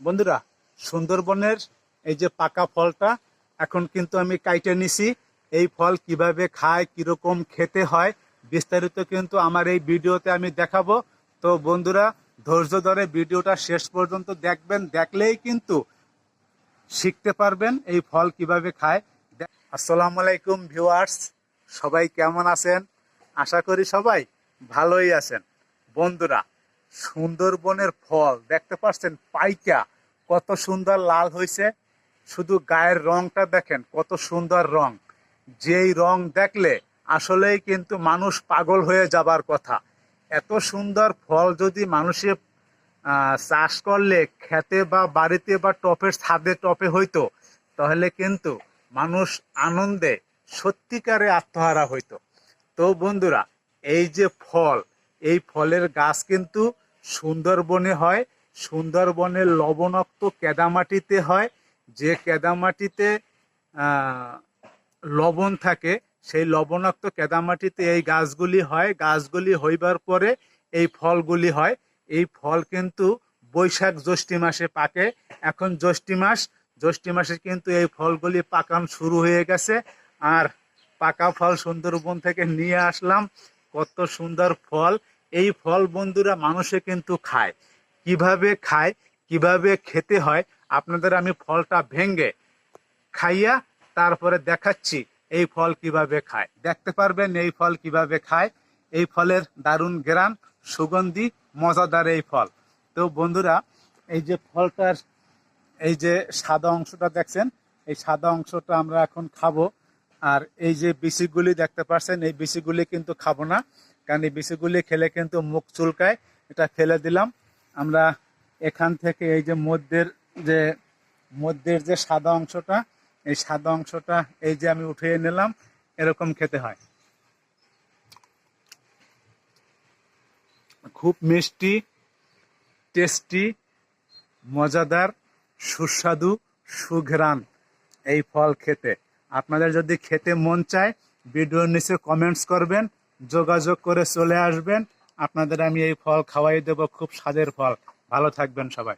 বন্ধুরা, সুন্দরবনের এই যে পাকা ফলটা, এখন কিন্তু আমি কাইটে নিছি। এই ফল কীভাবে খায়, কীরকম খেতে হয়, বিস্তারিত কিন্তু আমার এই ভিডিওতে আমি দেখাবো। তো বন্ধুরা, ধৈর্য ধরে ভিডিওটা শেষ পর্যন্ত দেখবেন, দেখলেই কিন্তু শিখতে পারবেন এই ফল কীভাবে খায়। আসসালামু আলাইকুম ভিউয়ার্স, সবাই কেমন আছেন? আশা করি সবাই ভালোই আছেন। বন্ধুরা সুন্দরবনের ফল। দেখতে পাচ্ছেন পাইকা, কত সুন্দর লাল হয়েছে। শুধু গায়ের রংটা দেখেন, কত সুন্দর রং। যেই রং দেখলে আসলেই কিন্তু মানুষ পাগল হয়ে যাবার কথা। এত সুন্দর ফল যদি মানুষে চাষ করলে খেতে বা বাড়িতে বা টপের ছাদে টপে হইতো, তাহলে কিন্তু মানুষ আনন্দে সত্যিকারে আত্মহারা হইতো। তো বন্ধুরা, এই যে ফল এই ফলের গাছ কিন্তু সুন্দরবনে হয়। সুন্দরবনের লবণাক্ত কেদামাটিতে হয়। যে কেদামাটিতে লবণ থাকে, সেই লবণাক্ত কেদামাটিতে এই গাছগুলি হয়। গাছগুলি হইবার পরে এই ফলগুলি হয়। এই ফল কিন্তু বৈশাখ জ্যৈষ্ঠী মাসে পাকে। এখন জ্যৈষ্ঠী মাস, জ্যৈষ্ঠী মাসে কিন্তু এই ফলগুলি পাকান শুরু হয়ে গেছে। আর পাকা ফল সুন্দরবন থেকে নিয়ে আসলাম। কত সুন্দর ফল। এই ফল বন্ধুরা মানুষে কিন্তু খায়। কীভাবে খায়, কীভাবে খেতে হয়, আপনাদের আমি ফলটা ভেঙ্গে খাইয়া তারপরে দেখাচ্ছি এই ফল কীভাবে খায়। দেখতে পারবেন এই ফল কীভাবে খায়। এই ফলের দারুণ গ্রাম, সুগন্ধি, মজাদার এই ফল। তো বন্ধুরা, এই যে ফলটার এই যে সাদা অংশটা দেখছেন, এই সাদা অংশটা আমরা এখন খাব। আর এই যে বিচিগুলি দেখতে পাচ্ছেন এই বিচিগুলি কিন্তু খাব না, কারণ এই বিচিগুলি খেলে কিন্তু মুখ চুলকায়। এটা ফেলে দিলাম। আমরা এখান থেকে এই যে মধ্যের যে মধ্যের যে সাদা অংশটা, এই সাদা অংশটা এই যে আমি উঠিয়ে নিলাম, এরকম খেতে হয়। খুব মিষ্টি, টেস্টি, মজাদার, সুস্বাদু, সুঘ্রাণ এই ফল খেতে। আপনাদের যদি খেতে মন চায়, ভিডিওর নিচে কমেন্টস করবেন, যোগাযোগ করে চলে আসবেন। আপনাদের আমি এই ফল খাওয়াই দেব, খুব স্বাদের ফল। ভালো থাকবেন সবাই।